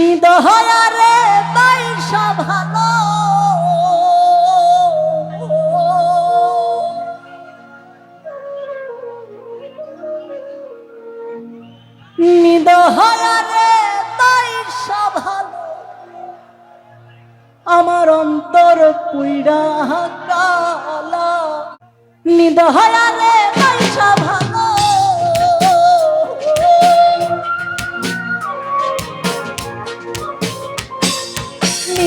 নিদহয়া রে বাইসা ভালো। নিদহয়া রে বাইসা ভালো। আমার অন্তর পুইরা কালা। নিদহয়া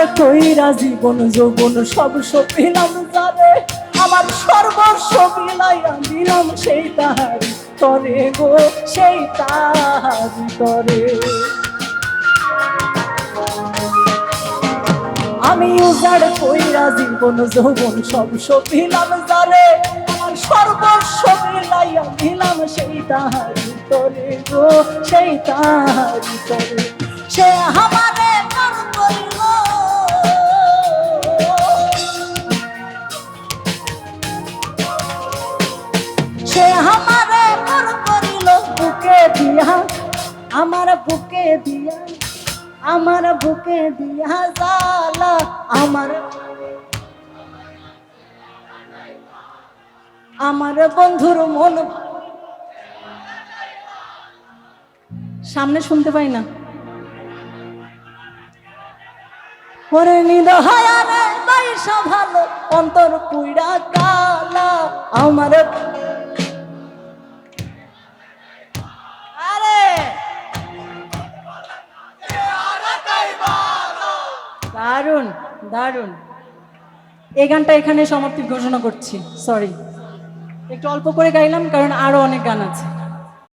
উজাড় কইরা জীবন, যৌবন সব সপিলাম যারে আমার সর্বস্ব বিলাইয়া দিলাম সেই তাহারি তরে গো, সেই তাহারি তরে। আমি উজাড় কইরা জীবন, যৌবন সব সপিলাম যারে আমার সর্বস্ব বিলাইয়া দিলাম সেই তাহারি তরে গো, সেই তাহারি তরে। সে আমারে সে আমারে মন করিল বুকে দিয়া, আমার বুকে দিয়া, আমার বুকে দিয়া জালা আমার আমার বন্ধুর মন। সামনে শুনতে পাই না। ওরে নিদহায়ারে বাইসা ভালো অন্তর পুইরা কালা, আমার দারুণ দারুণ। এই গানটা এখানে সমাপ্তি ঘোষণা করছি সরি একটু অল্প করে গাইলাম, কারণ আরও অনেক গান আছে।